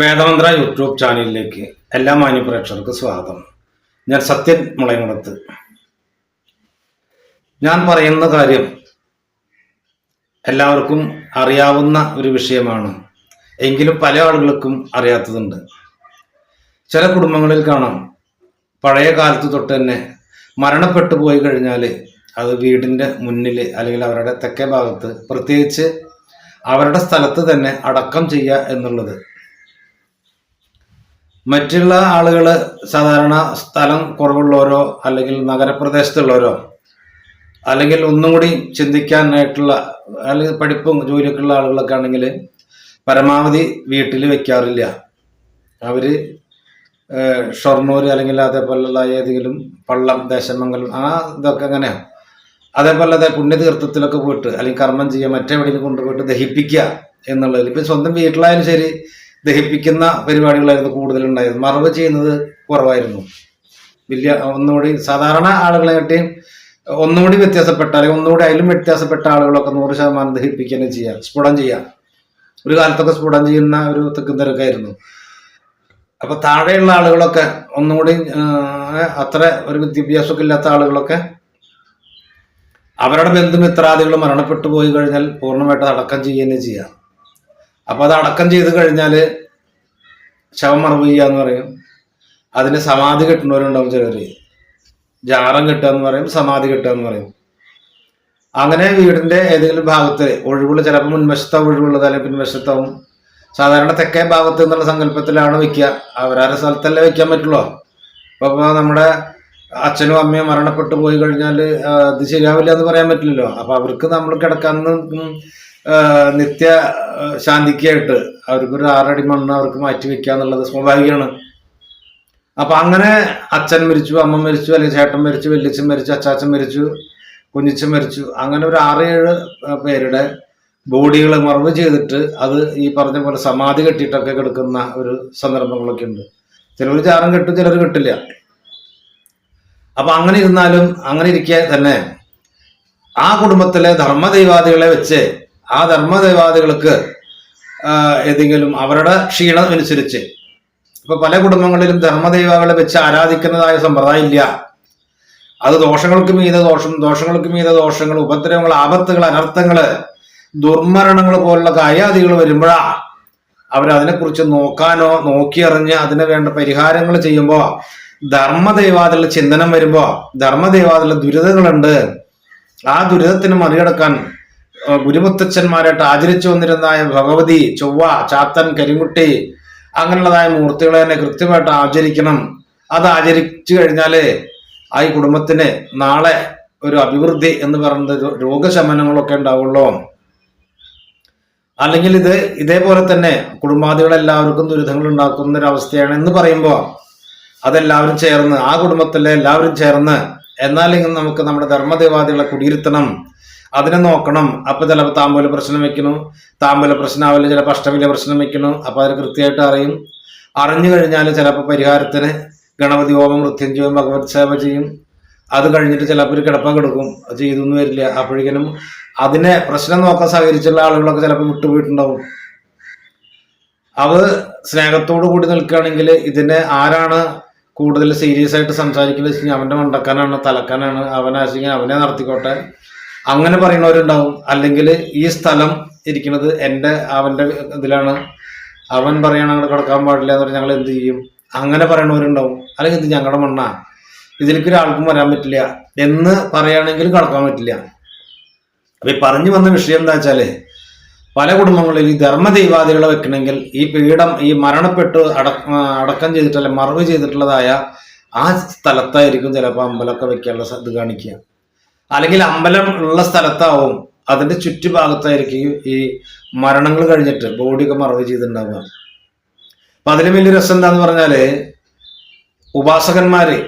വേദമന്ത്ര YouTube ചാനലിലേക്ക് എല്ലാ മാന്യപ്രേക്ഷകർക്ക് സ്വാഗതം. ഞാൻ സത്യൻ മുളയമുളത്ത് ഞാൻ പറയുന്ന കാര്യം എല്ലാവർക്കും അറിയാവുന്ന ഒരു വിഷയമാണ്. എങ്കിലും പല ആളുകൾക്കും അറിയാത്തതുണ്ട്. ചില കുടുംബങ്ങളിൽ കാണാം പഴയ കാലത്ത് തൊട്ട് തന്നെ മരണപ്പെട്ടു പോയി കഴിഞ്ഞാൽ അത് വീടിന്റെ മുന്നിൽ അല്ലെങ്കിൽ അവരുടെ തെക്കേ ഭാഗത്ത് പ്രത്യേകിച്ച് അവരുടെ സ്ഥലത്ത് തന്നെ അടക്കം ചെയ്യുക എന്നുള്ളത് മറ്റുള്ള ആളുകൾ സാധാരണ സ്ഥലം കുറവുള്ളവരോ അല്ലെങ്കിൽ നഗരപ്രദേശത്തുള്ളവരോ അല്ലെങ്കിൽ ഒന്നും കൂടി ചിന്തിക്കാനായിട്ടുള്ള അല്ലെങ്കിൽ പഠിപ്പും ജോലിയൊക്കെ ഉള്ള ആളുകളൊക്കെ ആണെങ്കിൽ പരമാവധി വീട്ടിൽ വെക്കാറില്ല. അവർ ഷൊർണൂർ അല്ലെങ്കിൽ അതേപോലെയുള്ള ഏതെങ്കിലും പള്ളം ദേശമംഗലം ആ ഇതൊക്കെ അങ്ങനെയാണ് അതേപോലെ അതേ പുണ്യതീർത്ഥത്തിലൊക്കെ പോയിട്ട് അല്ലെങ്കിൽ കർമ്മം ചെയ്യുക മറ്റെവിടെയെങ്കിലും കൊണ്ടുപോയിട്ട് ദഹിപ്പിക്കുക എന്നുള്ളതിൽ ഇപ്പം സ്വന്തം വീട്ടിലായാലും ശരി ദഹിപ്പിക്കുന്ന പരിപാടികളായിരുന്നു കൂടുതലുണ്ടായിരുന്നത്. മറവ് ചെയ്യുന്നത് കുറവായിരുന്നു. വലിയ ഒന്നുകൂടി സാധാരണ ആളുകളെ കാട്ടിയും ഒന്നുകൂടി വ്യത്യാസപ്പെട്ട അല്ലെങ്കിൽ ഒന്നുകൂടി അതിലും വ്യത്യാസപ്പെട്ട ആളുകളൊക്കെ നൂറ് ശതമാനം ദഹിപ്പിക്കുകയും ചെയ്യുക സ്ഫുടം ചെയ്യുക. ഒരു കാലത്തൊക്കെ സ്ഫുടം ചെയ്യുന്ന ഒരു തെക്കും തിരക്കായിരുന്നു അപ്പൊ താഴെയുള്ള ആളുകളൊക്കെ ഒന്നുകൂടി അത്ര ഒരു വിദ്യാഭ്യാസമൊക്കെ ഇല്ലാത്ത ആളുകളൊക്കെ അവരുടെ ബന്ധുമിത്രാദികൾ മരണപ്പെട്ടു പോയി കഴിഞ്ഞാൽ പൂർണമായിട്ട് അടക്കം ചെയ്യുക. ചെയ്യാം അപ്പൊ അത് അടക്കം ചെയ്ത് കഴിഞ്ഞാൽ ശവം മറവ് ചെയ്യാന്ന് പറയും. അതിന് സമാധി കിട്ടുന്നവരുണ്ടാവും ചിലർ ജാറം കിട്ടുക എന്ന് പറയും സമാധി കിട്ടുക എന്ന് പറയും. അങ്ങനെ വീടിന്റെ ഏതെങ്കിലും ഭാഗത്ത് ഒഴിവുള്ള ചിലപ്പോൾ മുൻവശത്താവും ഒഴിവുള്ളത് അല്ലെങ്കിൽ പിൻവശത്താവും സാധാരണ തെക്കേ ഭാഗത്ത് എന്നുള്ള സങ്കല്പത്തിലാണ് വെക്കുക. അവരാരെ സ്ഥലത്തല്ലേ വെക്കാൻ പറ്റുള്ളൂ. അപ്പൊ നമ്മുടെ അച്ഛനും അമ്മയും മരണപ്പെട്ടു പോയി കഴിഞ്ഞാൽ അത് ശരിയാവില്ല എന്ന് പറയാൻ പറ്റില്ലല്ലോ. അപ്പൊ അവർക്ക് നമ്മൾ ആ, നിത്യ ശാന്തിക്കായിട്ട് അവർക്കൊരു ആറടി മണ്ണ് അവർക്ക് മാറ്റി വെക്കുക എന്നുള്ളത് സ്വാഭാവികമാണ്. അപ്പൊ അങ്ങനെ അച്ഛൻ മരിച്ചു അമ്മ മരിച്ചു അല്ലെങ്കിൽ ചേട്ടൻ മരിച്ചു വല്യച്ഛൻ മരിച്ചു അച്ചാച്ചൻ മരിച്ചു കുഞ്ഞിച്ചൻ മരിച്ചു അങ്ങനെ ഒരു ആറ് ഏഴ് പേരുടെ ബോഡികൾ മറവ് ചെയ്തിട്ട് അത് ഈ പറഞ്ഞ പോലെ സമാധി കെട്ടിയിട്ടൊക്കെ കിടക്കുന്ന ഒരു സന്ദർഭങ്ങളൊക്കെ ഉണ്ട്. ചിലർ ചാരം കെട്ടും ചിലർ കെട്ടില്ല. അപ്പൊ അങ്ങനെ ഇരുന്നാലും അങ്ങനെ ഇരിക്കെ തന്നെ ആ കുടുംബത്തിലെ ധർമ്മദൈവാദികളെ വെച്ച് ആ ധർമ്മദേവാദികൾക്ക് ഏതെങ്കിലും അവരുടെ ക്ഷീണം അനുസരിച്ച് ഇപ്പൊ പല കുടുംബങ്ങളിലും ധർമ്മദേവകളെ വെച്ച് ആരാധിക്കുന്നതായ സമ്പ്രദായം ഇല്ല. അത് ദോഷങ്ങൾക്ക് മീത ദോഷം ദോഷങ്ങൾക്ക് മീത ദോഷങ്ങൾ ഉപദ്രവങ്ങൾ ആപത്തുകൾ അനർത്ഥങ്ങൾ ദുർമരണങ്ങൾ പോലുള്ള കാര്യാദികൾ വരുമ്പോഴാ അവരതിനെക്കുറിച്ച് നോക്കാനോ നോക്കിയറിഞ്ഞ് അതിന് വേണ്ട പരിഹാരങ്ങൾ ചെയ്യുമ്പോൾ ധർമ്മദൈവാദികളുടെ ചിന്തനം വരുമ്പോൾ ധർമ്മദൈവാദികളുടെ ദുരിതങ്ങളുണ്ട്. ആ ദുരിതത്തിന് മറികടക്കാൻ ഗുരുമുത്തച്ഛന്മാരായിട്ട് ആചരിച്ചു വന്നിരുന്നതായ ഭഗവതി ചൊവ്വ ചാത്തൻ കരിമുട്ടി അങ്ങനെയുള്ളതായ മൂർത്തികളെ തന്നെ കൃത്യമായിട്ട് ആചരിക്കണം. അത് ആചരിച്ചു കഴിഞ്ഞാൽ ആ കുടുംബത്തിന് നാളെ ഒരു അഭിവൃദ്ധി എന്ന് പറയുന്നത് രോഗശമനങ്ങളൊക്കെ ഉണ്ടാവുള്ളൂ. അല്ലെങ്കിൽ ഇത് ഇതേപോലെ തന്നെ കുടുംബാദികളെല്ലാവർക്കും ദുരിതങ്ങൾ ഉണ്ടാക്കുന്ന ഒരു അവസ്ഥയാണ് എന്ന് പറയുമ്പോൾ അതെല്ലാവരും ചേർന്ന് ആ കുടുംബത്തിലെ എല്ലാവരും ചേർന്ന് എന്നാലെങ്കിലും നമുക്ക് നമ്മുടെ ധർമ്മദേവാദികളെ കുടിയിരുത്തണം. അതിനെ നോക്കണം. അപ്പൊ ചിലപ്പോൾ താമ്പൂല പ്രശ്നം വെക്കണം താമ്പൂല പ്രശ്നമാവില്ല ചിലപ്പോൾ അഷ്ടമില്ല പ്രശ്നം വെക്കണം അപ്പൊ അതിന് കൃത്യമായിട്ട് അറിയും. അറിഞ്ഞു കഴിഞ്ഞാൽ ചിലപ്പോൾ പരിഹാരത്തിന് ഗണപതി ഹോമം മൃത്യുഞ്ജയം ഭഗവത് സേവ ചെയ്യും. അത് കഴിഞ്ഞിട്ട് ചിലപ്പോൾ ഒരു കിടപ്പ കിടക്കും. ചെയ്തൊന്നും വരില്ല. അപ്പോഴേക്കും അതിനെ പ്രശ്നം നോക്കാൻ സഹകരിച്ചുള്ള ആളുകളൊക്കെ ചിലപ്പോൾ വിട്ടുപോയിട്ടുണ്ടാവും. അവ സ്നേഹത്തോടു കൂടി നിൽക്കുകയാണെങ്കിൽ ഇതിനെ ആരാണ് കൂടുതൽ സീരിയസ് ആയിട്ട് സംസാരിക്കുന്നത്? വെച്ച് അവന്റെ മണ്ടക്കാനാണ് തലക്കാനാണ്. അവനാശിക്കാൻ അവനെ നടത്തിക്കോട്ടെ. അങ്ങനെ പറയുന്നവരുണ്ടാവും. അല്ലെങ്കിൽ ഈ സ്ഥലം ഇരിക്കുന്നത് എന്റെ അവന്റെ ഇതിലാണ്. അവൻ പറയണ അങ്ങനെ കിടക്കാൻ പാടില്ല എന്ന് പറഞ്ഞാൽ ഞങ്ങൾ എന്ത് ചെയ്യും? അങ്ങനെ പറയണവരുണ്ടാവും. അല്ലെങ്കിൽ ഇത് ഞങ്ങളുടെ മണ്ണാ. ഇതിലേക്ക് ഒരാൾക്കും വരാൻ പറ്റില്ല. എന്ന് പറയുകയാണെങ്കിൽ കടക്കാൻ പറ്റില്ല. അപ്പൊ ഈ പറഞ്ഞു വന്ന വിഷയം എന്താ വെച്ചാൽ പല കുടുംബങ്ങളിൽ ഈ ധർമ്മദൈവാദികളെ വെക്കണമെങ്കിൽ ഈ പീഠം ഈ മരണപ്പെട്ട് അട അടക്കം ചെയ്തിട്ടല്ല മറവ് ചെയ്തിട്ടുള്ളതായ ആ സ്ഥലത്തായിരിക്കും ചിലപ്പോൾ അമ്പലമൊക്കെ വെക്കാനുള്ള ഇത് കാണിക്കുക. അല്ലെങ്കിൽ അമ്പലം ഉള്ള സ്ഥലത്താവും അതിന്റെ ചുറ്റുഭാഗത്തായിരിക്കും ഈ മരണങ്ങൾ കഴിഞ്ഞിട്ട് ബോഡിയൊക്കെ മറവ് ചെയ്തിട്ടുണ്ടാവുക. അപ്പൊ അതിലും വലിയ രസം എന്താന്ന് പറഞ്ഞാൽ ഉപാസകന്മാര്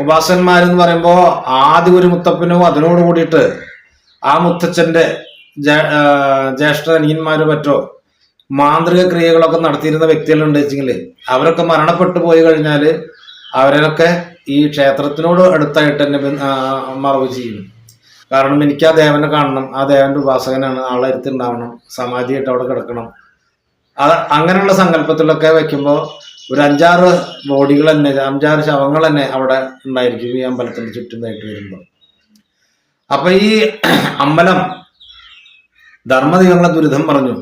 ഉപാസകന്മാരെന്ന് പറയുമ്പോ ആദ്യ ഒരു മുത്തപ്പനോ അതിനോട് കൂടിയിട്ട് ആ മുത്തച്ഛന്റെ ജ്യേഷ്ഠ അനിയന്മാരോ മറ്റോ മാന്ത്രിക ക്രിയകളൊക്കെ നടത്തിയിരുന്ന വ്യക്തികളുണ്ട് വെച്ചെങ്കിൽ അവരൊക്കെ മരണപ്പെട്ടു പോയി കഴിഞ്ഞാൽ അവരൊക്കെ ഈ ക്ഷേത്രത്തിനോട് അടുത്തായിട്ട് തന്നെ മറവ് ചെയ്യും. കാരണം എനിക്ക് ആ ദേവനെ കാണണം ആ ദേവന്റെ ഉപാസകനാണ് ആളെ അടുത്തുണ്ടാവണം സമാധിയായിട്ട് അവിടെ കിടക്കണം. അങ്ങനെയുള്ള സങ്കല്പത്തിലൊക്കെ വെക്കുമ്പോൾ ഒരു അഞ്ചാറ് ബോഡികൾ തന്നെ അഞ്ചാറ് ശവങ്ങൾ തന്നെ അവിടെ ഉണ്ടായിരിക്കും ഈ അമ്പലത്തിന് ചുറ്റുന്നതായിട്ട് വരുമ്പോൾ അപ്പൊ ഈ അമ്പലം ധർമ്മദൈവങ്ങളെ ദുരിതം പറഞ്ഞു.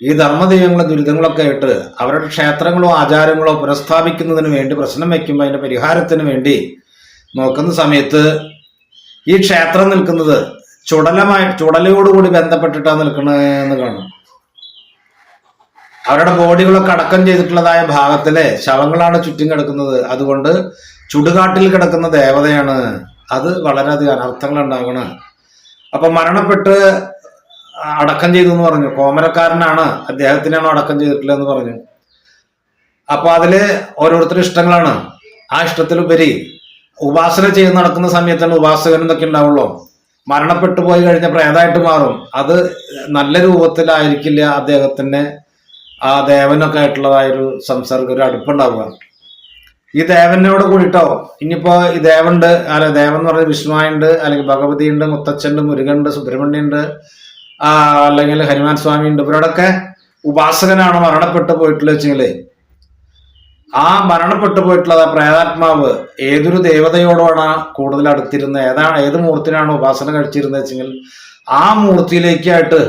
ഈ ധർമ്മദൈവങ്ങളെ ദുരിതങ്ങളൊക്കെ ആയിട്ട് അവരുടെ ക്ഷേത്രങ്ങളോ ആചാരങ്ങളോ പുനഃസ്ഥാപിക്കുന്നതിന് വേണ്ടി പ്രശ്നം വയ്ക്കുമ്പോൾ അതിന്റെ പരിഹാരത്തിന് വേണ്ടി നോക്കുന്ന സമയത്ത് ഈ ക്ഷേത്രം നിൽക്കുന്നത് ചുടലമായി ചുടലയോടുകൂടി ബന്ധപ്പെട്ടിട്ടാണ് നിൽക്കുന്നത് എന്ന് കാണും. അവരുടെ ബോഡികളൊക്കെ അടക്കം ചെയ്തിട്ടുള്ളതായ ഭാഗത്തിലെ ശവങ്ങളാണ് ചുറ്റും കിടക്കുന്നത്. അതുകൊണ്ട് ചുടുകാട്ടിൽ കിടക്കുന്ന ദേവതയാണ്. അത് വളരെയധികം അനർത്ഥങ്ങൾ ഉണ്ടാകണം അപ്പൊ മരണപ്പെട്ട് അടക്കം ചെയ്തു എന്ന് പറഞ്ഞു. കോമരക്കാരനാണ്. അദ്ദേഹത്തിനാണ് അടക്കം ചെയ്തിട്ടില്ല എന്ന് പറഞ്ഞു. അപ്പൊ അതിൽ ഓരോരുത്തരുടെ ഇഷ്ടങ്ങളാണ്. ആ ഇഷ്ടത്തിലുപരി ഉപാസന ചെയ്ത് നടക്കുന്ന സമയത്താണ് ഉപാസകൻ എന്നൊക്കെ ഉണ്ടാവുള്ളൂ. മരണപ്പെട്ടു പോയി കഴിഞ്ഞ പ്രേതായിട്ട് മാറും. അത് നല്ല രൂപത്തിലായിരിക്കില്ല അദ്ദേഹത്തിന് ആ ദേവനൊക്കെ ആയിട്ടുള്ളതായൊരു സംസർഗം ഒരു അടുപ്പുണ്ടാവുക. ഈ ദേവനോട് കൂടിയിട്ടോ ഇനിയിപ്പോ ഈ ദേവണ്ട് അല്ല ദേവൻ എന്ന് പറഞ്ഞ വിഷ്ണുവായുണ്ട് അല്ലെങ്കിൽ ഭഗവതി ഉണ്ട് മുത്തച്ഛനുണ്ട് മുരുകനുണ്ട് സുബ്രഹ്മണ്യുണ്ട് അല്ലെങ്കിൽ ഹനുമാൻ സ്വാമി ഉണ്ട്. ഇവരോടൊക്കെ ഉപാസകനാണ് മരണപ്പെട്ടു പോയിട്ടുള്ള വെച്ചെങ്കിലേ. ആ മരണപ്പെട്ടു പോയിട്ടുള്ള ആ പ്രേതാത്മാവ് ഏതൊരു ദേവതയോടാണ് കൂടുതൽ അടുത്തിരുന്നത്? ഏതാണ് ഏത് മൂർത്തിനാണ് ഉപാസന കഴിച്ചിരുന്നത് വെച്ചെങ്കിൽ ആ മൂർത്തിയിലേക്കായിട്ട്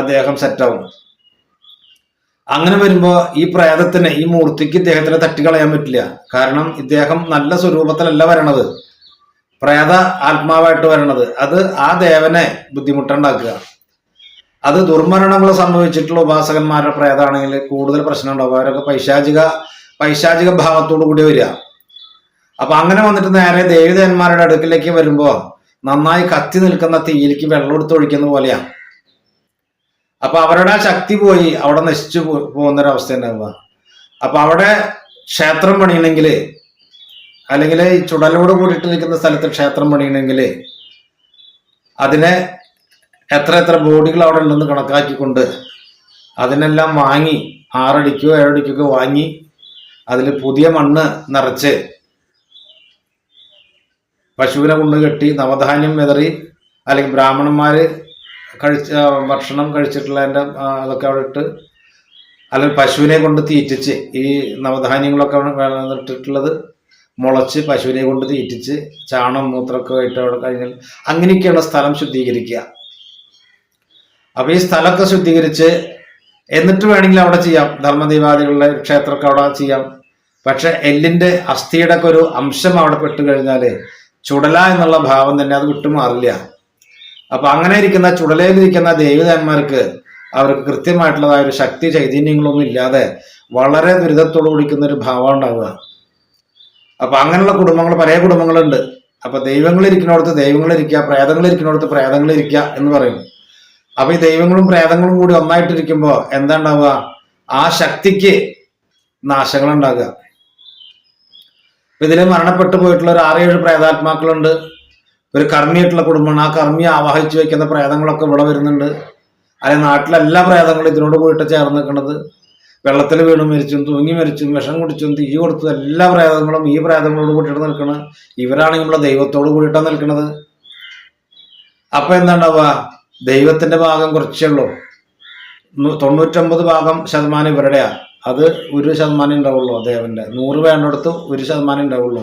അദ്ദേഹം സെറ്റാവും അങ്ങനെ വരുമ്പോ ഈ പ്രേതത്തിന് ഈ മൂർത്തിക്ക് ഇദ്ദേഹത്തിനെ തട്ടിക്കളയാൻ പറ്റില്ല. കാരണം ഇദ്ദേഹം നല്ല സ്വരൂപത്തിലല്ല വരണത്. പ്രേത ആത്മാവായിട്ട് വരണത്. അത് ആ ദേവനെ ബുദ്ധിമുട്ടുണ്ടാക്കുക. അത് ദുർമരണങ്ങൾ സംഭവിച്ചിട്ടുള്ള ഉപാസകന്മാരുടെ പ്രേതാണെങ്കിൽ കൂടുതൽ പ്രശ്നം ഉണ്ടാവും അവരൊക്കെ പൈശാചിക പൈശാചിക ഭാവത്തോടു കൂടി വരിക. അപ്പൊ അങ്ങനെ വന്നിട്ട് നേരെ ദേവിദേവന്മാരുടെ അടുക്കിലേക്ക് വരുമ്പോ നന്നായി കത്തി നിൽക്കുന്ന തീയിലേക്ക് വെള്ളം എടുത്ത് ഒഴിക്കുന്ന പോലെയാ. അപ്പൊ അവരുടെ ശക്തി പോയി അവിടെ നശിച്ചു പോ- പോകുന്നൊരവസ്ഥ ഉണ്ടാവുക അപ്പൊ അവിടെ ക്ഷേത്രം പണിയണമെങ്കിൽ അല്ലെങ്കിൽ ചുടലോട് കൂടിയിട്ട് നിൽക്കുന്ന സ്ഥലത്ത് ക്ഷേത്രം പണിയണമെങ്കിൽ അതിനെ എത്ര എത്ര ബോഡികൾ അവിടെ ഉണ്ടെന്ന് കണക്കാക്കിക്കൊണ്ട് അതിനെല്ലാം വാങ്ങി ആറടിക്കോ ഏഴടിക്കോ വാങ്ങി അതിൽ പുതിയ മണ്ണ് നിറച്ച് പശുവിനെ കൊണ്ട് കെട്ടി നവധാന്യം വിതറി അല്ലെങ്കിൽ ബ്രാഹ്മണന്മാർ കഴിച്ച ഭക്ഷണം കഴിച്ചിട്ടുള്ളതിന്റെ അതൊക്കെ അവിടെ ഇട്ട് അല്ലെങ്കിൽ പശുവിനെ കൊണ്ട് തീറ്റിച്ച് ഈ നവധാന്യങ്ങളൊക്കെ ഇട്ടിട്ടുള്ളത് മുളച്ച് പശുവിനെ കൊണ്ട് തീറ്റിച്ച് ചാണം മൂത്രമൊക്കെ ആയിട്ട് അവിടെ കഴിഞ്ഞാൽ അങ്ങനെയൊക്കെയാണ് സ്ഥലം ശുദ്ധീകരിക്കുക. അപ്പൊ ഈ സ്ഥലമൊക്കെ ശുദ്ധീകരിച്ച് എന്നിട്ട് വേണമെങ്കിൽ അവിടെ ചെയ്യാം. ധർമ്മദീപാദികളുടെ ക്ഷേത്രമൊക്കെ അവിടെ ചെയ്യാം. പക്ഷെ എല്ലിന്റെ അസ്ഥിയുടെ ഒക്കെ ഒരു അംശം അവിടെ പെട്ടു കഴിഞ്ഞാൽ ചുടല എന്നുള്ള ഭാവം തന്നെ അത് വിട്ടുമാറില്ല അപ്പൊ അങ്ങനെ ഇരിക്കുന്ന ചുടലയിലിരിക്കുന്ന ദേവിതാന്മാർക്ക് അവർക്ക് കൃത്യമായിട്ടുള്ളതായ ഒരു ശക്തി ചൈതന്യങ്ങളൊന്നും ഇല്ലാതെ വളരെ ദുരിതത്തോട് കുടിക്കുന്ന ഒരു ഭാവം ഉണ്ടാവുക. അപ്പൊ അങ്ങനെയുള്ള കുടുംബങ്ങൾ പല കുടുംബങ്ങളുണ്ട്. അപ്പൊ പ്രേതങ്ങൾ ഇരിക്കുന്നിടത്ത് പ്രേതങ്ങൾ ഇരിക്കുക എന്ന് പറയും. അപ്പൊ ഈ ദൈവങ്ങളും പ്രേതങ്ങളും കൂടി ഒന്നായിട്ടിരിക്കുമ്പോ എന്താ ഉണ്ടാവുക ആ ശക്തിക്ക് നാശങ്ങൾ ഉണ്ടാകുക ഇതിൽ മരണപ്പെട്ടു പോയിട്ടുള്ള ഒരു ആറേഴ് പ്രേതാത്മാക്കളുണ്ട്. ഒരു കർമ്മിയായിട്ടുള്ള കുടുംബമാണ്. ആ കർമ്മി ആവാഹിച്ചു വെക്കുന്ന പ്രേതങ്ങളൊക്കെ ഇവിടെ വരുന്നുണ്ട്. അല്ലെ നാട്ടിലെ എല്ലാ പ്രേതങ്ങളും ഇതിനോട് പോയിട്ട് ചേർന്ന് നിൽക്കുന്നത് വെള്ളത്തിൽ വീണു മരിച്ചും തൂങ്ങി മരിച്ചും വിഷം കുടിച്ചും തീ കൊടുത്തും എല്ലാ പ്രേതങ്ങളും ഈ പ്രേതങ്ങളോട് കൂട്ടിയിട്ട് നിൽക്കുന്നത്. ഇവരാണെങ്കിൽ നമ്മളെ ദൈവത്തോട് കൂടിയിട്ടാണ് നിൽക്കുന്നത്. അപ്പൊ എന്താ ദൈവത്തിന്റെ ഭാഗം കുറച്ചേ ഉള്ളൂ. തൊണ്ണൂറ്റൊമ്പത് ഭാഗം ശതമാനം ഇവരുടെയാ. അത് ഒരു ശതമാനം ഉണ്ടാവുള്ളൂ ദേവന്റെ നൂറ് വേണ്ടടുത്ത് ഒരു ശതമാനം ഉണ്ടാവുള്ളൂ.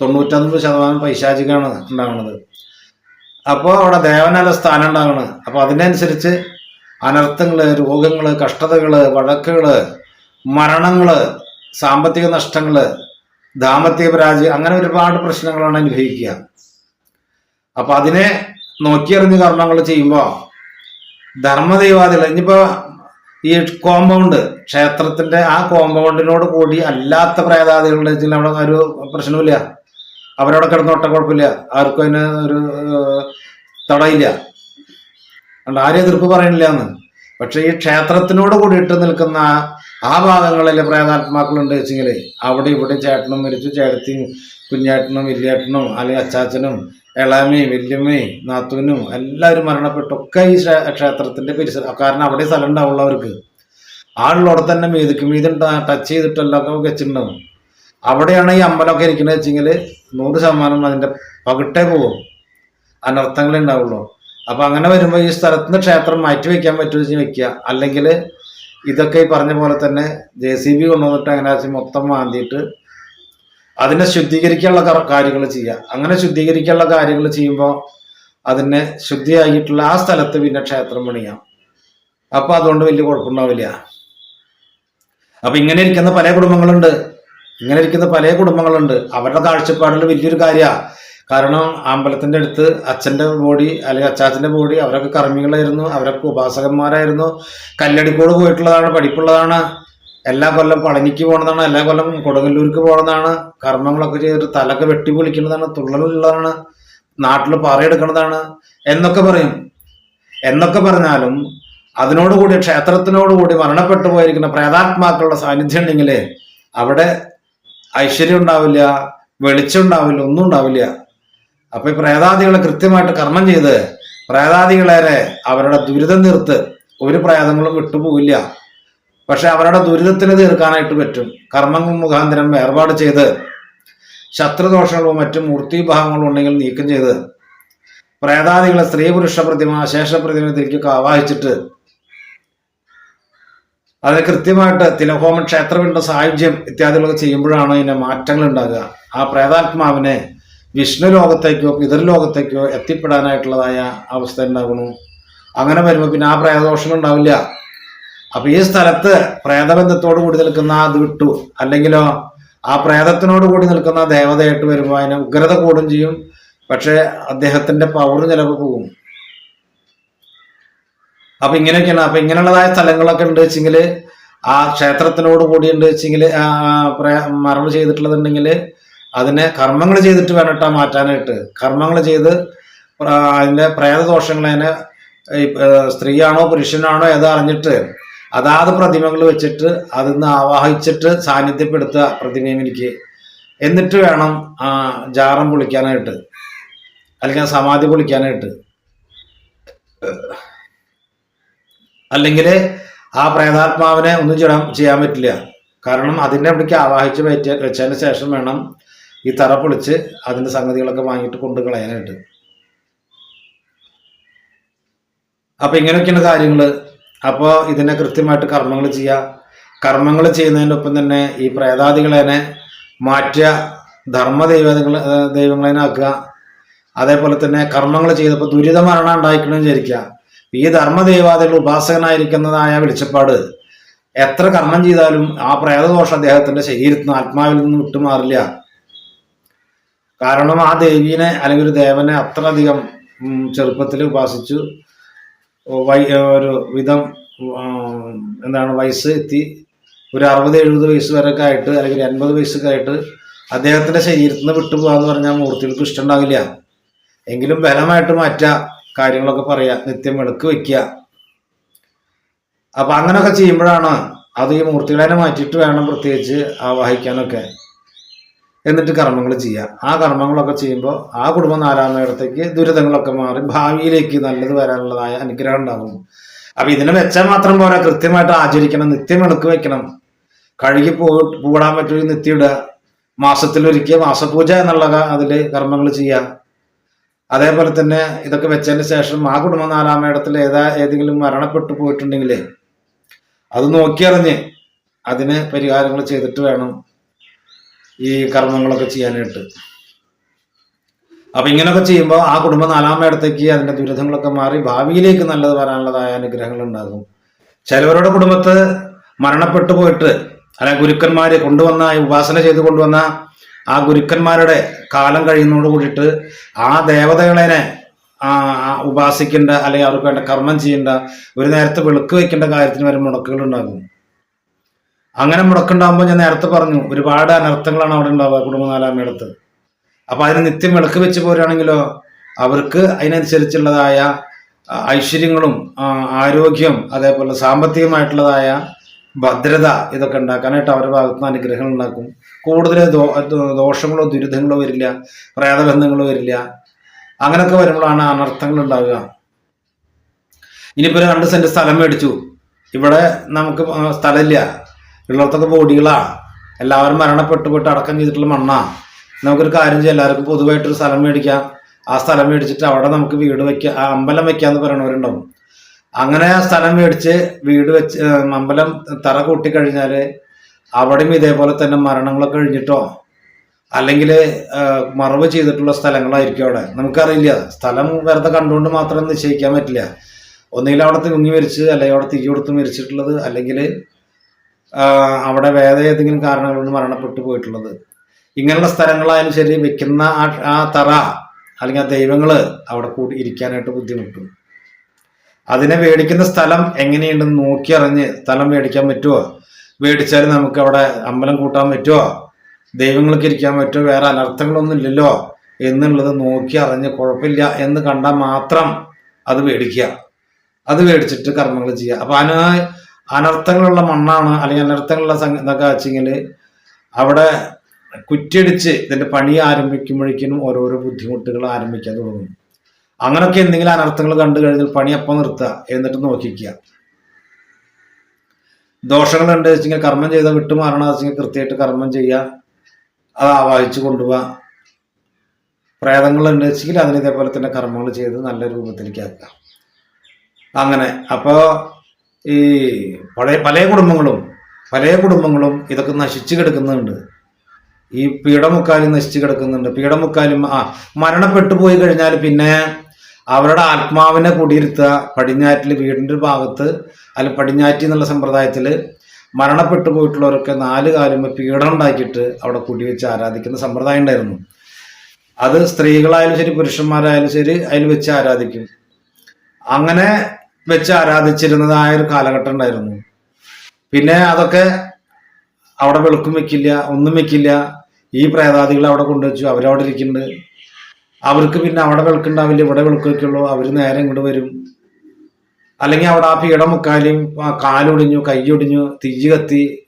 തൊണ്ണൂറ്റൊമ്പത് ശതമാനം പൈശാചികാണ് ഉണ്ടാകുന്നത് അപ്പോൾ അവിടെ ദേവനല്ല സ്ഥാനം ഉണ്ടാകുന്നത് അപ്പോൾ അതിനനുസരിച്ച് അനർത്ഥങ്ങൾ രോഗങ്ങൾ കഷ്ടതകൾ വഴക്കുകൾ മരണങ്ങൾ സാമ്പത്തിക നഷ്ടങ്ങൾ ദാമ്പത്യ പരാജയം അങ്ങനെ ഒരുപാട് പ്രശ്നങ്ങളാണ് അനുഭവിക്കുക. അപ്പൊ അതിനെ നോക്കിയെറിഞ്ഞ് കർമ്മങ്ങൾ ചെയ്യുമ്പോൾ ധർമ്മദൈവാദികൾ ഇനിയിപ്പോ ഈ കോമ്പൗണ്ട് ക്ഷേത്രത്തിന്റെ ആ കോമ്പൗണ്ടിനോട് കൂടി അല്ലാത്ത പ്രേതാദികളുടെ വെച്ചാൽ അവിടെ ഒരു പ്രശ്നമില്ല അവരവിടെ കിടന്നോട്ട കുഴപ്പമില്ല. ആർക്കും അതിന് ഒരു തടയില്ല. അതുകൊണ്ട് ആരും എതിർപ്പ് പറയണില്ല എന്ന്. പക്ഷെ ഈ ക്ഷേത്രത്തിനോട് കൂടി ഇട്ട് നിൽക്കുന്ന ആ- ഭാഗങ്ങളിലെ പ്രേതാത്മാക്കളുണ്ട് വെച്ചെങ്കിൽ അവിടെ ഇവിടെ ചേട്ടനും മരിച്ചു. ചേട്ടത്തിയും കുഞ്ഞേട്ടനും വലിയേട്ടനും അല്ലെങ്കിൽ അച്ചാച്ചനും ഇളാമയും വല്യമ്മയും നാത്തൂനും എല്ലാവരും മരണപ്പെട്ടൊക്കെ ഈ ക്ഷേത്രത്തിന്റെ പരിസരം കാരണം അവിടെ സ്ഥലം ഉണ്ടാവുള്ളവർക്ക് തന്നെ മീതിക്ക് മീതി ടച്ച് ചെയ്തിട്ടെല്ലാം വെച്ചിട്ടുണ്ടാവും. അവിടെയാണ് ഈ അമ്പലമൊക്കെ ഇരിക്കുന്നത് വെച്ചെങ്കിൽ നൂറ് ശതമാനം അതിന്റെ പകിട്ടേ പോകും. അനർത്ഥങ്ങളെ ഉണ്ടാവുള്ളൂ. അപ്പൊ അങ്ങനെ വരുമ്പോൾ ഈ സ്ഥലത്ത് നിന്ന് ക്ഷേത്രം മാറ്റി വെക്കാൻ പറ്റുമെന്ന് വെക്കുക അല്ലെങ്കിൽ ഇതൊക്കെ ഈ പറഞ്ഞ പോലെ തന്നെ ജെ സി ബി കൊണ്ടുവന്നിട്ട് അങ്ങനെ മൊത്തം മാന്തിയിട്ട് അതിനെ ശുദ്ധീകരിക്കാനുള്ള കാര്യങ്ങൾ ചെയ്യുക അങ്ങനെ ശുദ്ധീകരിക്കാനുള്ള കാര്യങ്ങൾ ചെയ്യുമ്പോൾ അതിനെ ശുദ്ധിയായിട്ടുള്ള ആ സ്ഥലത്ത് പിന്നെ ക്ഷേത്രം പണിയാം. അപ്പൊ അതുകൊണ്ട് വലിയ കുഴപ്പമുണ്ടാവില്ല. അപ്പൊ ഇങ്ങനെ ഇരിക്കുന്ന പല കുടുംബങ്ങളുണ്ട്. ഇങ്ങനെ ഇരിക്കുന്ന പല കുടുംബങ്ങളുണ്ട്. അവരുടെ കാഴ്ചപ്പാടിൽ വലിയൊരു കാര്യമാണ് കാരണം അമ്പലത്തിന്റെ അടുത്ത് അച്ഛന്റെ ബോഡി അല്ലെങ്കിൽ അച്ചാച്ചന്റെ ബോഡി അവരൊക്കെ കർമ്മികളായിരുന്നു. അവരൊക്കെ ഉപാസകന്മാരായിരുന്നു. കല്ലടിക്കോട് പോയിട്ടുള്ളതാണ് പഠിപ്പുള്ളതാണ്. എല്ലാ കൊല്ലം പളനിക്ക് പോണതാണ് എല്ലാ കൊല്ലം കൊടുങ്ങല്ലൂർക്ക് പോണതാണ് കർമ്മങ്ങളൊക്കെ ചെയ്തിട്ട് തലൊക്കെ വെട്ടി പൊളിക്കുന്നതാണ് തുള്ളലുള്ളതാണ് നാട്ടിൽ പറയെടുക്കുന്നതാണ് എന്നൊക്കെ പറയും. എന്നൊക്കെ പറഞ്ഞാലും അതിനോടുകൂടി ക്ഷേത്രത്തിനോടുകൂടി മരണപ്പെട്ടു പോയിരിക്കുന്ന പ്രേതാത്മാക്കളുടെ സാന്നിധ്യം ഉണ്ടെങ്കിൽ അവിടെ ഐശ്വര്യം ഉണ്ടാവില്ല വെളിച്ചം ഉണ്ടാവില്ല ഒന്നും ഉണ്ടാവില്ല. അപ്പൊ ഈ പ്രേതാദികളെ കൃത്യമായിട്ട് കർമ്മം ചെയ്ത് പ്രേതാദികളെ അവരുടെ ദുരിതം തീർത്ത് ഒരു പ്രേതങ്ങളും വിട്ടുപോകില്ല പക്ഷെ അവരുടെ ദുരിതത്തിന് തീർക്കാനായിട്ട് പറ്റും. കർമ്മങ്ങൾ മുഖാന്തരം വേർപാട് ചെയ്ത് ശത്രുദോഷങ്ങളും മറ്റും മൂർത്തിഭാവങ്ങളും ഉണ്ടെങ്കിൽ നീക്കം ചെയ്ത് പ്രേതാദികളെ സ്ത്രീ പുരുഷ പ്രതിമ ശേഷ പ്രതിമത്തിലേക്ക് ആവാഹിച്ചിട്ട് അതിന് കൃത്യമായിട്ട് തിലഹോമം ക്ഷേത്രപിണ്ഡ സായുജ്യം ഇത്യാദികളൊക്കെ ചെയ്യുമ്പോഴാണ് ഇതിന്റെ മാറ്റങ്ങൾ ഉണ്ടാകുക. ആ പ്രേതാത്മാവിനെ വിഷ്ണു ലോകത്തേക്കോ പിതൃലോകത്തേക്കോ എത്തിപ്പെടാനായിട്ടുള്ളതായ അവസ്ഥ ഉണ്ടാകുന്നു. അങ്ങനെ വരുമ്പോൾ പിന്നെ ആ പ്രേതദോഷങ്ങൾ ഉണ്ടാവില്ല. അപ്പൊ ഈ സ്ഥലത്ത് പ്രേതബന്ധത്തോട് കൂടി നിൽക്കുന്ന അത് വിട്ടു അല്ലെങ്കിലോ ആ പ്രേതത്തിനോട് കൂടി നിൽക്കുന്ന ദേവതയായിട്ട് വരുമ്പോൾ അതിന് ഉഗ്രത കൂടും ചെയ്യും. പക്ഷെ അദ്ദേഹത്തിന്റെ പവർ ചിലപ്പോൾ പോകും. അപ്പൊ ഇങ്ങനെയൊക്കെയാണ്. അപ്പൊ ഇങ്ങനെയുള്ളതായ സ്ഥലങ്ങളൊക്കെ ഉണ്ട് വെച്ചെങ്കിൽ ആ ക്ഷേത്രത്തിനോട് കൂടി ഉണ്ട് വെച്ചെങ്കിൽ മറവ് ചെയ്തിട്ടുള്ളതുണ്ടെങ്കിൽ അതിനെ കർമ്മങ്ങൾ ചെയ്തിട്ട് വേണം കേട്ടോ മാറ്റാനായിട്ട്. കർമ്മങ്ങൾ ചെയ്ത് അതിന്റെ പ്രേതദോഷങ്ങൾ അതിനെ സ്ത്രീയാണോ പുരുഷനാണോ ഏതോ അറിഞ്ഞിട്ട് അതാത് പ്രതിമകൾ വെച്ചിട്ട് അതിന്ന് ആവാഹിച്ചിട്ട് സാന്നിധ്യപ്പെടുത്തുക പ്രതിമയിലേക്ക് എന്നിട്ട് വേണം ആ ജാറം പൊളിക്കാനായിട്ട്. അല്ലെങ്കിൽ സമാധി പൊളിക്കാനായിട്ട്. അല്ലെങ്കിൽ ആ പ്രേതാത്മാവിനെ ഒന്നും ചെയ്യാൻ ചെയ്യാൻ പറ്റില്ല. കാരണം അതിന്റെ അവിടേക്ക് ആവാഹിച്ച് വെച്ച വെച്ചതിന് ശേഷം വേണം ഈ തറ പൊളിച്ച് അതിന്റെ സംഗതികളൊക്കെ വാങ്ങിയിട്ട് കൊണ്ടു കളയാനായിട്ട്. അപ്പം ഇങ്ങനെയൊക്കെയാണ് കാര്യങ്ങൾ അപ്പോൾ ഇതിനെ കൃത്യമായിട്ട് കർമ്മങ്ങൾ ചെയ്യുക കർമ്മങ്ങൾ ചെയ്യുന്നതിനൊപ്പം തന്നെ ഈ പ്രേതാദികളെ മാറ്റുക ധർമ്മ ദൈവങ്ങൾ ദൈവങ്ങളെ ആക്കുക. അതേപോലെ തന്നെ കർമ്മങ്ങൾ ചെയ്തപ്പോൾ ദുരിത മരണം ഉണ്ടായിക്കണമെന്ന് വിചാരിക്കുക. ഈ ധർമ്മദൈവാദികൾ ഉപാസകനായിരിക്കുന്നതായ വെളിച്ചപ്പാട്. എത്ര കർമ്മം ചെയ്താലും ആ പ്രേതദോഷം അദ്ദേഹത്തിന്റെ ശരീരത്തിൽ നിന്ന് ആത്മാവിൽ നിന്ന് വിട്ടുമാറില്ല. കാരണം ആ ദേവീനെ അല്ലെങ്കിൽ ഒരു ദേവനെ അത്രയധികം ചെറുപ്പത്തിൽ ഉപാസിച്ചു. ഒരു വിധം എന്താണ് വയസ്സ് എത്തി. ഒരു അറുപത് എഴുപത് വയസ്സ് വരെയൊക്കെ ആയിട്ട് അല്ലെങ്കിൽ എൺപത് വയസ്സൊക്കെ ആയിട്ട് അദ്ദേഹത്തിന്റെ ശരീരത്തിൽ നിന്ന് വിട്ടുപോകാന്ന് പറഞ്ഞാൽ മൂർത്തികൾക്ക് ഇഷ്ടമുണ്ടാവില്ല. എങ്കിലും ബലമായിട്ട് മാറ്റുക കാര്യങ്ങളൊക്കെ പറയുക നിത്യം വെളുക്ക് വെക്കുക. അപ്പം അങ്ങനെയൊക്കെ ചെയ്യുമ്പോഴാണ് അത് ഈ മൂർത്തികളെ മാറ്റിയിട്ട് വേണം പ്രത്യേകിച്ച് ആവാഹിക്കാനൊക്കെ എന്നിട്ട് കർമ്മങ്ങൾ ചെയ്യുക ആ കർമ്മങ്ങളൊക്കെ ചെയ്യുമ്പോൾ ആ കുടുംബം നാലാമയിടത്തേക്ക് ദുരിതങ്ങളൊക്കെ മാറി ഭാവിയിലേക്ക് നല്ലത് വരാനുള്ളതായ അനുഗ്രഹം ഉണ്ടാകും. അപ്പൊ ഇതിനെ വെച്ചാൽ മാത്രം പോരാ. കൃത്യമായിട്ട് ആചരിക്കണം നിത്യം വെളുക്ക് വെക്കണം. കഴുകി പോ പൂടാൻ പറ്റൊരു നിത്യം ഇടുക. മാസത്തിലൊരിക്കൽ മാസപൂജ എന്നുള്ള അതിൽ കർമ്മങ്ങൾ ചെയ്യുക അതേപോലെ തന്നെ ഇതൊക്കെ വെച്ചതിന് ശേഷം ആ കുടുംബ നാലാമയിടത്തിൽ ഏതാ ഏതെങ്കിലും മരണപ്പെട്ടു പോയിട്ടുണ്ടെങ്കിൽ അത് നോക്കിയറിഞ്ഞ് അതിന് പരിഹാരങ്ങൾ ചെയ്തിട്ട് വേണം. ഈ കർമ്മങ്ങളൊക്കെ ചെയ്യാനായിട്ട്. അപ്പൊ ഇങ്ങനെയൊക്കെ ചെയ്യുമ്പോൾ ആ കുടുംബം നാലാമയിടത്തേക്ക് അതിന്റെ ദുരിതങ്ങളൊക്കെ മാറി ഭാവിയിലേക്ക് നല്ലത് വരാനുള്ളതായ അനുഗ്രഹങ്ങൾ ഉണ്ടാകും. ചിലവരുടെ കുടുംബത്ത് മരണപ്പെട്ടു പോയിട്ട് അല്ലെ ഗുരുക്കന്മാരെ കൊണ്ടുവന്ന ഉപാസന ചെയ്ത് കൊണ്ടുവന്ന ആ ഗുരുക്കന്മാരുടെ കാലം കഴിയുന്നതോട് കൂടിയിട്ട് ആ ദേവതകളെ ഉപാസിക്കേണ്ട അല്ലെങ്കിൽ അവർക്ക് വേണ്ട കർമ്മം ചെയ്യേണ്ട ഒരു നേരത്തെ വെളുക്ക് വെക്കേണ്ട കാര്യത്തിന് വരെ മുടക്കുകൾ ഉണ്ടാകും. അങ്ങനെ മുടക്കുണ്ടാകുമ്പോൾ ഞാൻ നേരത്തെ പറഞ്ഞു ഒരുപാട് അനർത്ഥങ്ങളാണ് അവിടെ ഉണ്ടാവുക കുടുംബനാലാമയിടത്ത്. അപ്പൊ അതിന് നിത്യം വിളക്ക് വെച്ച് പോരാണെങ്കിലോ അവർക്ക് അതിനനുസരിച്ചുള്ളതായ ഐശ്വര്യങ്ങളും ആരോഗ്യം അതേപോലെ സാമ്പത്തികമായിട്ടുള്ളതായ ഭദ്രത ഇതൊക്കെ ഉണ്ടാക്കാനായിട്ട് അവരുടെ ഭാഗത്ത് നിന്ന് അനുഗ്രഹങ്ങൾ ഉണ്ടാക്കും. കൂടുതൽ ദോഷങ്ങളോ ദുരിതങ്ങളോ വരില്ല പ്രേതബന്ധങ്ങളോ വരില്ല. അങ്ങനെയൊക്കെ വരുമ്പോഴാണ് അനർത്ഥങ്ങൾ ഉണ്ടാവുക. ഇനിയിപ്പോൾ രണ്ട് സെന്റ് സ്ഥലം മേടിച്ചു. ഇവിടെ നമുക്ക് സ്ഥലമില്ല. ഉള്ളിടത്തൊക്കെ ബോഡികളാ. എല്ലാവരും മരണപ്പെട്ടു പോയിട്ട് അടക്കം ചെയ്തിട്ടുള്ള മണ്ണാ. നമുക്കൊരു കാര്യം ചെയ്യാം. എല്ലാവർക്കും പൊതുവായിട്ടൊരു സ്ഥലം മേടിക്കാം. ആ സ്ഥലം മേടിച്ചിട്ട് അവിടെ നമുക്ക് വീട് വെക്കാം അമ്പലം വെക്കാന്ന് പറയണവരുണ്ടാവും. അങ്ങനെ ആ സ്ഥലം മേടിച്ച് വീട് വെച്ച് അമ്പലം തറ കൂട്ടിക്കഴിഞ്ഞാൽ അവിടെയും ഇതേപോലെ തന്നെ മരണങ്ങളൊക്കെ കഴിഞ്ഞിട്ടോ? അല്ലെങ്കിൽ മറവ് ചെയ്തിട്ടുള്ള സ്ഥലങ്ങളായിരിക്കും അവിടെ. നമുക്കറിയില്ല. സ്ഥലം വെറുതെ കണ്ടുകൊണ്ട് മാത്രം നിശ്ചയിക്കാൻ പറ്റില്ല. ഒന്നുകിൽ അവിടെ തിങ്ങി മരിച്ച് അല്ലെങ്കിൽ അവിടെ തിരി കൊടുത്ത് മരിച്ചിട്ടുള്ളത് അല്ലെങ്കിൽ അവിടെ വേറെ ഏതെങ്കിലും കാരണങ്ങൾ കൊണ്ട് മരണപ്പെട്ടു പോയിട്ടുള്ളത്. ഇങ്ങനെയുള്ള സ്ഥലങ്ങളായാലും ശരി വെക്കുന്ന ആ ആ തറ അല്ലെങ്കിൽ ആ ദൈവങ്ങൾ അവിടെ കൂടി ഇരിക്കാനായിട്ട് ബുദ്ധിമുട്ടും. അതിനെ മേടിക്കുന്ന സ്ഥലം എങ്ങനെയുണ്ടെന്ന് നോക്കി അറിഞ്ഞ് സ്ഥലം മേടിക്കാൻ പറ്റുമോ മേടിച്ചാൽ നമുക്ക് അവിടെ അമ്പലം കൂട്ടാൻ പറ്റുമോ ദൈവങ്ങൾക്ക് ഇരിക്കാൻ പറ്റുമോ വേറെ അനർത്ഥങ്ങളൊന്നും ഇല്ലല്ലോ എന്നുള്ളത് നോക്കി അറിഞ്ഞ് കുഴപ്പമില്ല എന്ന് കണ്ടാൽ മാത്രം അത് മേടിക്കുക. അത് മേടിച്ചിട്ട് കർമ്മങ്ങൾ ചെയ്യുക. അപ്പൊ അന അനർത്ഥങ്ങളുള്ള മണ്ണാണ് അല്ലെങ്കിൽ അനർത്ഥങ്ങളുള്ള ഇതൊക്കെ വെച്ചെങ്കിൽ അവിടെ കുറ്റിയടിച്ച് ഇതിന്റെ പണി ആരംഭിക്കുമ്പോഴേക്കും ഓരോരോ ബുദ്ധിമുട്ടുകൾ ആരംഭിക്കാൻ തുടങ്ങും. അങ്ങനൊക്കെ എന്തെങ്കിലും അനർത്ഥങ്ങൾ കണ്ടു കഴിഞ്ഞാൽ പണി അപ്പം നിർത്തുക എന്നിട്ട് നോക്കിക്കുക. ദോഷങ്ങൾ ഉണ്ട് വെച്ചെങ്കിൽ കർമ്മം ചെയ്താൽ വിട്ടുമാറണം വെച്ചെങ്കിൽ കൃത്യമായിട്ട് കർമ്മം ചെയ്യുക അത് ആവാഹിച്ചു പ്രേതങ്ങൾ ഉണ്ട് വെച്ചെങ്കിൽ അതിന് ഇതേപോലെ തന്നെ കർമ്മങ്ങൾ ചെയ്ത് നല്ല രൂപത്തിലേക്ക് ആക്കുക. അങ്ങനെ. അപ്പോൾ ഈ പഴയ പല കുടുംബങ്ങളും പല കുടുംബങ്ങളും ഇതൊക്കെ നശിച്ചു കിടക്കുന്നുണ്ട്. ഈ പീഡമുക്കാലും നശിച്ചു കിടക്കുന്നുണ്ട്. പീഡമുക്കാലും ആ മരണപ്പെട്ടു പോയി കഴിഞ്ഞാൽ പിന്നെ അവരുടെ ആത്മാവിനെ കുടിയിരുത്തുക പടിഞ്ഞാറ്റിൽ വീടിന്റെ ഒരു ഭാഗത്ത് അല്ല പടിഞ്ഞാറ്റി എന്നുള്ള സമ്പ്രദായത്തിൽ മരണപ്പെട്ടു പോയിട്ടുള്ളവരൊക്കെ നാല് കാലം പീഠം ഉണ്ടാക്കിയിട്ട് അവിടെ കുടിവെച്ച് ആരാധിക്കുന്ന സമ്പ്രദായം ഉണ്ടായിരുന്നു. അത് സ്ത്രീകളായാലും ശരി പുരുഷന്മാരായാലും ശരി അതിൽ വെച്ച് ആരാധിക്കും. അങ്ങനെ വെച്ച് ആരാധിച്ചിരുന്നതായ ഒരു കാലഘട്ടം ഉണ്ടായിരുന്നു. പിന്നെ അതൊക്കെ അവിടെ വെളുക്കും വെക്കില്ല ഒന്നും വെക്കില്ല. ഈ പ്രേതാദികൾ അവിടെ കൊണ്ടുവച്ചു അവരവിടെ ഇരിക്കുന്നുണ്ട്. അവർക്ക് പിന്നെ അവിടെ വെളുക്കുണ്ടാവില്ല ഇവിടെ വെളുക്ക് വെക്കുള്ളൂ അവർ നേരെ ഇങ്ങോട്ട് വരും. അല്ലെങ്കിൽ അവിടെ ആ പീഠം മുക്കാലും ആ കാലൊടിഞ്ഞു കൈയൊടിഞ്ഞു തീയ് കത്തി.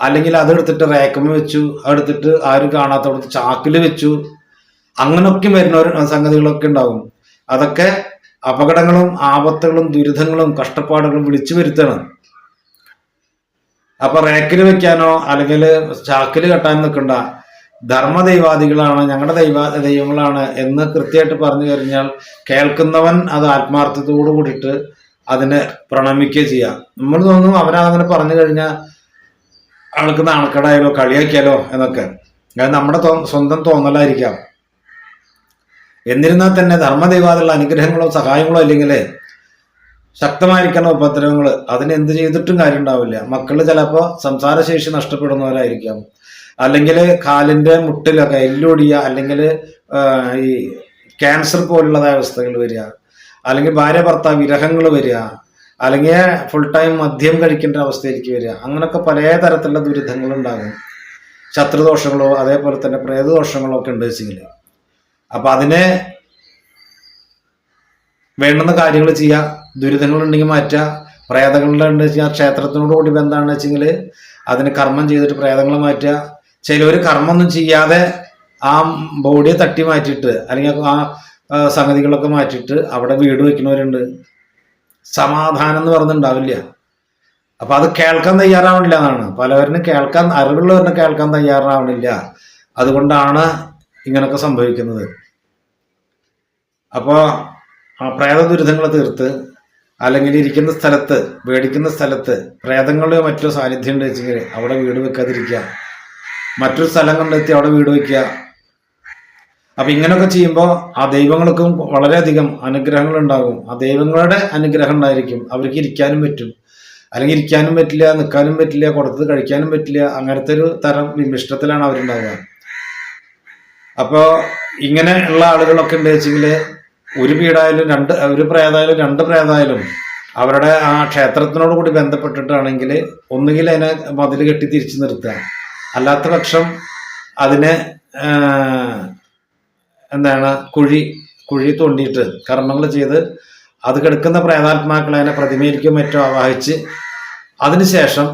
അല്ലെങ്കിൽ അതെടുത്തിട്ട് റേക്കമ്മ വെച്ചു അതെടുത്തിട്ട് ആരും കാണാത്തവിടുത്തെ ചാക്കിൽ വെച്ചു. അങ്ങനൊക്കെ വരുന്ന സംഗതികളൊക്കെ ഉണ്ടാവും. അതൊക്കെ അപകടങ്ങളും ആപത്തുകളും ദുരിതങ്ങളും കഷ്ടപ്പാടുകളും വിളിച്ചു വരുത്തണം. അപ്പൊ റേക്കിൽ വെക്കാനോ അല്ലെങ്കിൽ ചാക്കിൽ കെട്ടാനോ നിൽക്കണ്ട. ധർമ്മദൈവാദികളാണ് ഞങ്ങളുടെ ദൈവ ദൈവങ്ങളാണ് എന്ന് കൃത്യമായിട്ട് പറഞ്ഞു കഴിഞ്ഞാൽ കേൾക്കുന്നവൻ അത് ആത്മാർത്ഥത്തോടു കൂടിയിട്ട് അതിനെ പ്രണമിക്കുക ചെയ്യാം. നമ്മൾ തോന്നും അവനങ്ങനെ പറഞ്ഞു കഴിഞ്ഞാൽ ആൾക്ക് നാണക്കടായാലോ കളിയാക്കിയാലോ എന്നൊക്കെ. അത് നമ്മുടെ സ്വന്തം തോന്നലായിരിക്കാം. എന്നിരുന്നാൽ തന്നെ ധർമ്മദൈവാദികളുടെ അനുഗ്രഹങ്ങളോ സഹായങ്ങളോ അല്ലെങ്കിൽ ശക്തമായിരിക്കണം ഉപദ്രവങ്ങൾ അതിന് എന്ത് ചെയ്തിട്ടും കാര്യം ഉണ്ടാവില്ല മക്കൾ ചിലപ്പോൾ സംസാരശേഷി നഷ്ടപ്പെടുന്നവരായിരിക്കാം. അല്ലെങ്കിൽ കാലിന്റെ മുട്ടിലൊക്കെ എല്ലൊടിയ അല്ലെങ്കിൽ ഈ ക്യാൻസർ പോലുള്ളതായ അവസ്ഥകൾ വരിക. അല്ലെങ്കിൽ ഭാര്യ ഭർത്താവ് വിരഹങ്ങൾ വരിക. അല്ലെങ്കിൽ ഫുൾ ടൈം മദ്യം കഴിക്കേണ്ട അവസ്ഥയിലേക്ക് വരിക. അങ്ങനൊക്കെ പല തരത്തിലുള്ള ദുരിതങ്ങളുണ്ടാകും. ശത്രുദോഷങ്ങളോ അതേപോലെ തന്നെ പ്രേതദോഷങ്ങളോ ഒക്കെ ഉണ്ട് വെച്ചെങ്കിൽ അപ്പൊ അതിനെ വേണ്ടുന്ന കാര്യങ്ങൾ ചെയ്യുക ദുരിതങ്ങൾ ഉണ്ടെങ്കിൽ മാറ്റുക പ്രേതങ്ങളുടെ ഉണ്ട് വെച്ചാൽ ക്ഷേത്രത്തിനോട് കൂടി ബന്ധമാണെന്ന് വെച്ചെങ്കിൽ അതിന് കർമ്മം ചെയ്തിട്ട് പ്രേതങ്ങൾ മാറ്റുക. ചിലവർ കർമ്മമൊന്നും ചെയ്യാതെ ആ ബോഡിയെ തട്ടി മാറ്റിയിട്ട് അല്ലെങ്കിൽ ആ, സംഗതികളൊക്കെ മാറ്റിയിട്ട് അവിടെ വീട് വെക്കുന്നവരുണ്ട്. സമാധാനം എന്ന് പറഞ്ഞിട്ടുണ്ടാവില്ല. അപ്പൊ അത് കേൾക്കാൻ തയ്യാറാവണില്ല എന്നാണ്. പലവരിനും കേൾക്കാൻ അറിവുള്ളവരിനും കേൾക്കാൻ തയ്യാറാവണില്ല. അതുകൊണ്ടാണ് ഇങ്ങനൊക്കെ സംഭവിക്കുന്നത്. അപ്പോൾ ആ പ്രേത ദുരിതങ്ങൾ തീർത്ത് അല്ലെങ്കിൽ ഇരിക്കുന്ന സ്ഥലത്ത് മേടിക്കുന്ന സ്ഥലത്ത് പ്രേതങ്ങളുടെയോ മറ്റോ സാന്നിധ്യം ഉണ്ട് വെച്ചെങ്കിൽ അവിടെ വീട് വെക്കാതിരിക്കുക. മറ്റൊരു സ്ഥലം കണ്ടെത്തി അവിടെ വീട് വെക്കുക. അപ്പൊ ഇങ്ങനെയൊക്കെ ചെയ്യുമ്പോൾ ആ ദൈവങ്ങൾക്കും വളരെയധികം അനുഗ്രഹങ്ങൾ ഉണ്ടാകും. ആ ദൈവങ്ങളുടെ അനുഗ്രഹം ഉണ്ടായിരിക്കും. അവർക്ക് ഇരിക്കാനും പറ്റും. അല്ലെങ്കിൽ ഇരിക്കാനും പറ്റില്ല നിൽക്കാനും പറ്റില്ല കൊടുത്തത് കഴിക്കാനും പറ്റില്ല അങ്ങനത്തെ ഒരു തരം വിമിഷ്ടത്തിലാണ് അവരുണ്ടാവുക. അപ്പോൾ ഇങ്ങനെ ഉള്ള ആളുകളൊക്കെ ഉണ്ട് ഒരു വീടായാലും രണ്ട് ഒരു പ്രേതായാലും രണ്ട് പ്രേതായാലും അവരുടെ ആ ക്ഷേത്രത്തിനോട് കൂടി ബന്ധപ്പെട്ടിട്ടാണെങ്കിൽ ഒന്നുകിൽ അതിനെ മതിൽ കെട്ടി തിരിച്ചു നിർത്തുക. അല്ലാത്ത പക്ഷം അതിനെ എന്താണ് കുഴി കുഴി തോണ്ടിയിട്ട് കർമ്മങ്ങൾ ചെയ്ത് അത് കിടക്കുന്ന പ്രേതാത്മാക്കളെ അതിനെ പ്രതിമയിലേക്കും മറ്റോ ആവാഹിച്ച് അതിനുശേഷം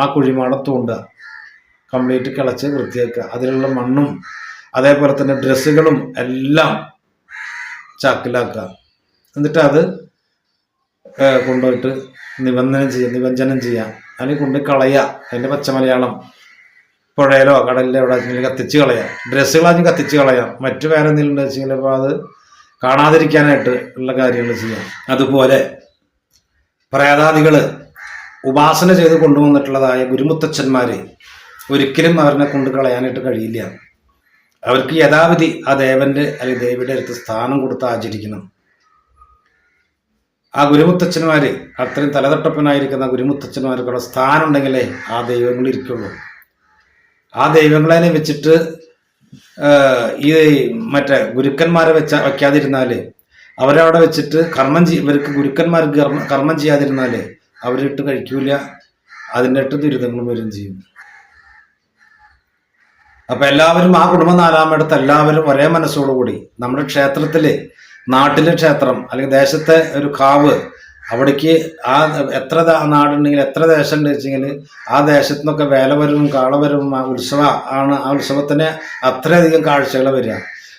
ആ കുഴിമാടം തോണ്ടുക. കംപ്ലീറ്റ് കിളച്ച് വൃത്തിയാക്കുക. അതിലുള്ള മണ്ണും അതേപോലെ തന്നെ ഡ്രസ്സുകളും എല്ലാം ചാക്കിലാക്കുക. എന്നിട്ട് അത് കൊണ്ടുപോയിട്ട് നിബന്ധനം ചെയ്യുക നിബഞ്ജനം ചെയ്യുക. അല്ലെങ്കിൽ കൊണ്ട് കളയുക. അതിന്റെ പച്ച മലയാളം പുഴയിലോ കടലിലോ എവിടെ വെച്ചെങ്കിലും കത്തിച്ച് കളയാം ഡ്രസ്സുകളാണെങ്കിൽ കത്തിച്ച് കളയാം മറ്റു വേറെ എന്തെങ്കിലും ഉണ്ട് വെച്ചെങ്കിൽ അപ്പോൾ അത് കാണാതിരിക്കാനായിട്ട് ഉള്ള കാര്യങ്ങൾ ചെയ്യാം അതുപോലെ പ്രേതാദികൾ ഉപാസന ചെയ്ത് കൊണ്ടുവന്നിട്ടുള്ളതായ ഗുരുമുത്തച്ഛന്മാർ ഒരിക്കലും അവരെ കൊണ്ട് കളയാനായിട്ട് കഴിയില്ല. അവർക്ക് യഥാവിധി ആ ദേവന്റെ അല്ലെങ്കിൽ ദേവിയുടെ അടുത്ത് സ്ഥാനം കൊടുത്ത് ആചരിക്കണം. ആ ഗുരുമുത്തച്ഛന്മാര് അത്രയും തലതട്ടപ്പനായിരിക്കുന്ന ഗുരുമുത്തച്ഛന്മാർക്കുള്ള സ്ഥാനം ഉണ്ടെങ്കിലേ ആ ദൈവങ്ങൾ ഇരിക്കുള്ളൂ. ആ ദൈവങ്ങളെ വെച്ചിട്ട് ഈ മറ്റേ ഗുരുക്കന്മാരെ വെച്ച വയ്ക്കാതിരുന്നാൽ അവരവിടെ വെച്ചിട്ട് കർമ്മം ചെയ് ഇവർക്ക് ഗുരുക്കന്മാർക്ക് കർമ്മ ചെയ്യാതിരുന്നാൽ അവരിട്ട് കഴിക്കൂല. അതിന്റെ ഇട്ട് ദുരിതങ്ങളും വരും ചെയ്യും. അപ്പൊ എല്ലാവരും ആ കുടുംബ നാലാമടുത്ത് എല്ലാവരും ഒരേ മനസ്സോടുകൂടി നമ്മുടെ ക്ഷേത്രത്തിൽ നാട്ടിലെ ക്ഷേത്രം അല്ലെങ്കിൽ ദേശത്തെ ഒരു കാവ് അവിടേക്ക് ആ എത്ര നാടുണ്ടെങ്കിൽ എത്ര ദേശം ഉണ്ട് വെച്ചെങ്കിൽ ആ ദേശത്തു നിന്നൊക്കെ വേലവരവും കാളവരവും ആ ഉത്സവ ആണ് ആ ഉത്സവത്തിന് അത്രയധികം കാഴ്ചകൾ വരിക.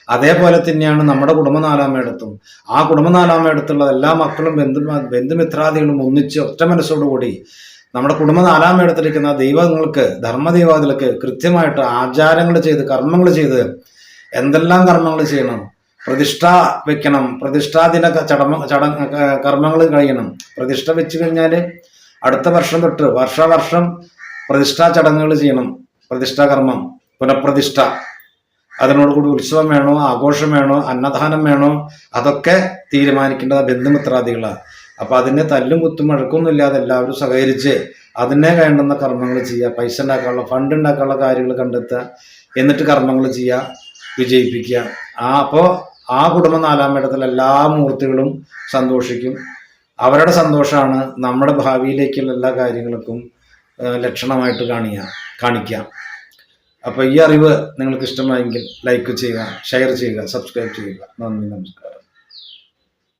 അതേപോലെ തന്നെയാണ് നമ്മുടെ കുടുംബനാലാമയിടത്തും ആ കുടുംബനാലാമയിടത്തുള്ള എല്ലാ മക്കളും ബന്ധു ബന്ധുമിത്രാദികളും ഒന്നിച്ച് ഒറ്റ മനസ്സോടുകൂടി നമ്മുടെ കുടുംബ നാലാമയിടത്തിരിക്കുന്ന ദൈവങ്ങൾക്ക് ധർമ്മദൈവാദികൾക്ക് കൃത്യമായിട്ട് ആചാരങ്ങൾ ചെയ്ത് കർമ്മങ്ങൾ ചെയ്ത് എന്തെല്ലാം കർമ്മങ്ങൾ ചെയ്യണം? പ്രതിഷ്ഠ വെക്കണം. പ്രതിഷ്ഠാദിന ചടമ ചട കർമ്മങ്ങൾ കഴിയണം. പ്രതിഷ്ഠ വെച്ച് കഴിഞ്ഞാൽ അടുത്ത വർഷം തൊട്ട് വർഷാവർഷം പ്രതിഷ്ഠാ ചടങ്ങുകൾ ചെയ്യണം. പ്രതിഷ്ഠാ കർമ്മം. പുനഃപ്രതിഷ്ഠ. അതിനോടുകൂടി ഉത്സവം വേണോ? ആഘോഷം വേണോ? അന്നദാനം വേണോ? അതൊക്കെ തീരുമാനിക്കേണ്ടത് ബന്ധുമിത്രാദികളാണ് അപ്പൊ അതിനെ തല്ലും കുത്തും മഴക്കൊന്നും ഇല്ലാതെ എല്ലാവരും സഹകരിച്ച് അതിനെ വേണ്ടുന്ന കർമ്മങ്ങൾ ചെയ്യുക പൈസ ഉണ്ടാക്കാനുള്ള ഫണ്ട് ഉണ്ടാക്കാനുള്ള കാര്യങ്ങൾ കണ്ടെത്തുക എന്നിട്ട് കർമ്മങ്ങൾ ചെയ്യുക വിജയിപ്പിക്കുക. ആ അപ്പോൾ ആ കുടുംബ നാലാം ഇടത്തിൽ എല്ലാ മൂർത്തികളും സന്തോഷിക്കും. അവരുടെ സന്തോഷമാണ് നമ്മുടെ ഭാവിയിലേക്കുള്ള എല്ലാ കാര്യങ്ങൾക്കും ലക്ഷണമായിട്ട് കാണിക്കുക കാണിക്കുക. അപ്പോൾ ഈ അറിവ് നിങ്ങൾക്ക് ഇഷ്ടമായെങ്കിൽ ലൈക്ക് ചെയ്യുക ഷെയർ ചെയ്യുക സബ്സ്ക്രൈബ് ചെയ്യുക. നന്ദി നമസ്കാരം.